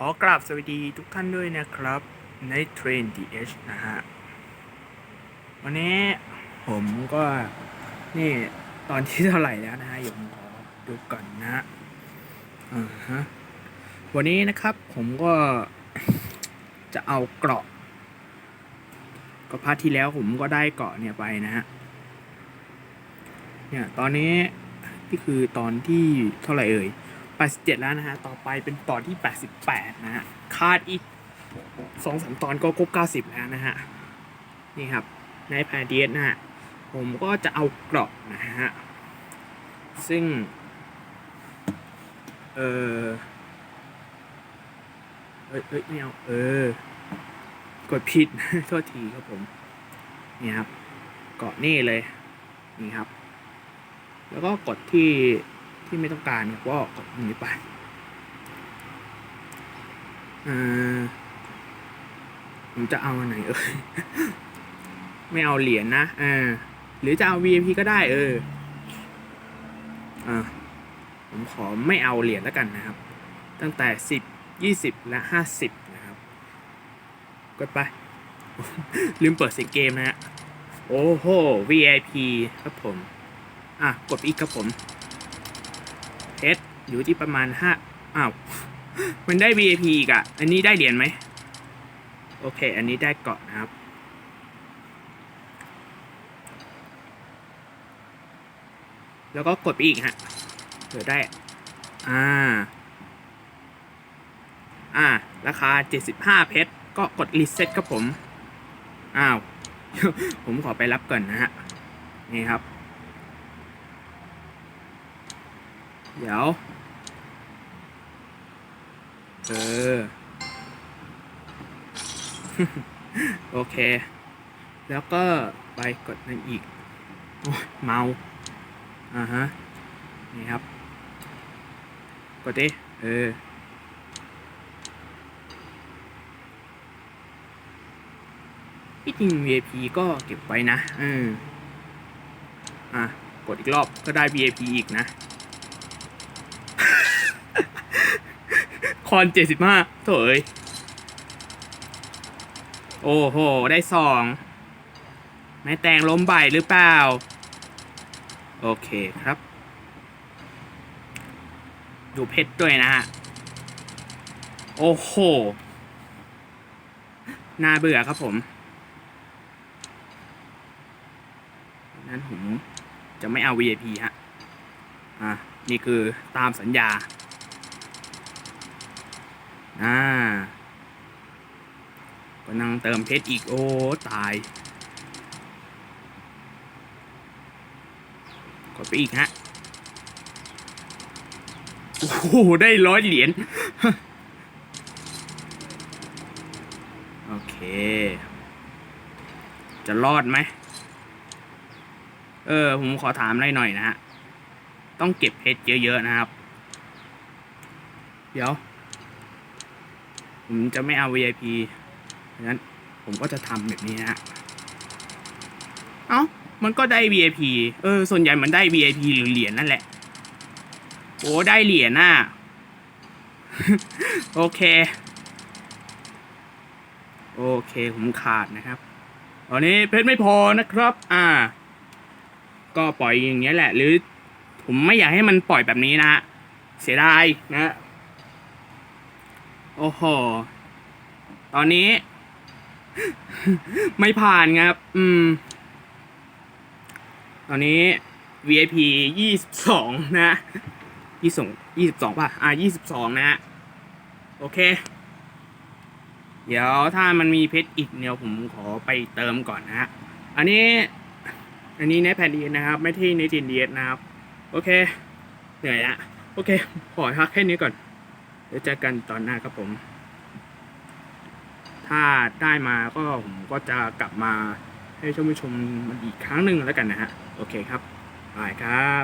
ขอกราบสวัสดีทุกท่านด้วยนะครับ ในเทรน DH นะฮะ วันนี้ผมก็ นี่ตอนที่เท่าไหร่แล้วนะฮะเดี๋ยวผมขอดูก่อนนะฮะอ่าฮะวันนี้นะครับผมก็จะเอาเกราะ ก็พาร์ทที่แล้วผมก็ได้เกราะเนี่ยไปนะฮะเนี่ยตอนนี้นี่คือตอนที่เท่าไหร่เอ่ย 87 แล้วนะฮะ ต่อไปเป็นตอนที่ 88 นะฮะ คาดอีกสองสามตอนก็ครบ 90 แล้วนะฮะ นี่ครับ ในแพนเดียนะฮะ ผมก็จะเอาเกราะนะฮะ ซึ่ง เออเอ้ยเอ้ยไม่เอาเออ กดผิด โทษทีครับผม นี่ครับ เกาะนี่เลย นี่ครับ แล้วก็กดที่ ที่ไม่ต้องการเนี่ยก็กดอันนี้ไปอ่าผมจะเอาอันไหนเอ่ยไม่เอาเหรียญนะอ่าหรือจะเอา VIP ก็ได้เอออ่าผมขอไม่เอาเหรียญแล้วกันนะครับ ตั้งแต่สิบยี่สิบและห้าสิบนะครับ กดไป ลืมเปิดเสียงเกมนะฮะโอ้โห VIP ครับผม อะ กดอีกครับผม เพชรอยู่ที่ประมาณห้าอ้าว มันได้ VIP อีกอะ่ะอันนี้ได้เหรียญไหม โอเค อันนี้ได้เกาะนะครับ แล้วก็กดไปอีกฮะเผื่อได้ อ่า อ่า ราคา 75 เพชร ก็กดรีเซ็ตครับผม อ้าว ผมขอไปรับก่อนนะฮะ นี่ครับ เดี๋ยว เออ โอเค แล้วก็ไปกดนั่นอีก โอ้เมา อ่าฮะ นี่ครับ กดดิ เออ ที่จริง VIP ก็เก็บไว้นะ เออ อะ กดอีกรอบก็ได้ VIP อีกนะ คอนเจ็ดสิบห้าโถเอ้ยโอ้โห ได้สองแม่แตงล้มใบหรือเปล่า โอเคครับ ดูเพชรด้วยนะฮะ โอ้โห น่าเบื่อครับผม นั้นผมจะไม่เอา VIP ฮะ อะ นี่คือตามสัญญา อ่าก็นั่งเติมเพชรอีกโอ้ตาย กดไปอีกฮะ โอ้โห ได้ร้อยเหรียญ โอเค จะรอดไหม เออ ผมขอถามอะไรหน่อยนะฮะ ต้องเก็บเพชรเยอะ ๆ นะครับ เดี๋ยว ผมจะไม่เอา VIP งั้นผมก็จะทำแบบนี้นะเอ้ามันก็ได้ VIP เออ ส่วนใหญ่มันได้ VIP หรือเหรียญนั่นแหละ โอ้ได้เหรียญน่ะ โอเค โอเค ผมขาดนะครับ ตอนนี้เพชรไม่พอนะครับ อ่า ก็ปล่อยอย่างเงี้ยแหละ หรือ ผมไม่อยากให้มันปล่อยแบบนี้นะ เสียดายนะ โอ้โห ตอนนี้ ไม่ผ่านครับ อืม ตอนนี้ VIP ยี่สิบสองนะยี่สองยี่สิบสองป่ะ อ่ายี่สิบสองนะฮะ โอเค เดี๋ยวถ้ามันมีเพชรอีกเดี๋ยวผมขอไปเติมก่อนนะฮะ อันนี้ อันนี้ในแผ่นดีนะครับ ไม่ที่ในจีนดีนะครับ โอเค เหนื่อยละ โอเค ขอพักแค่นี้ก่อน เดี๋ยวเจอกันตอนหน้าครับผม ถ้าได้มาก็ผมก็จะกลับมาให้ท่านผู้ชมมันอีกครั้งหนึ่งแล้วกันนะฮะ โอเคครับบายครับ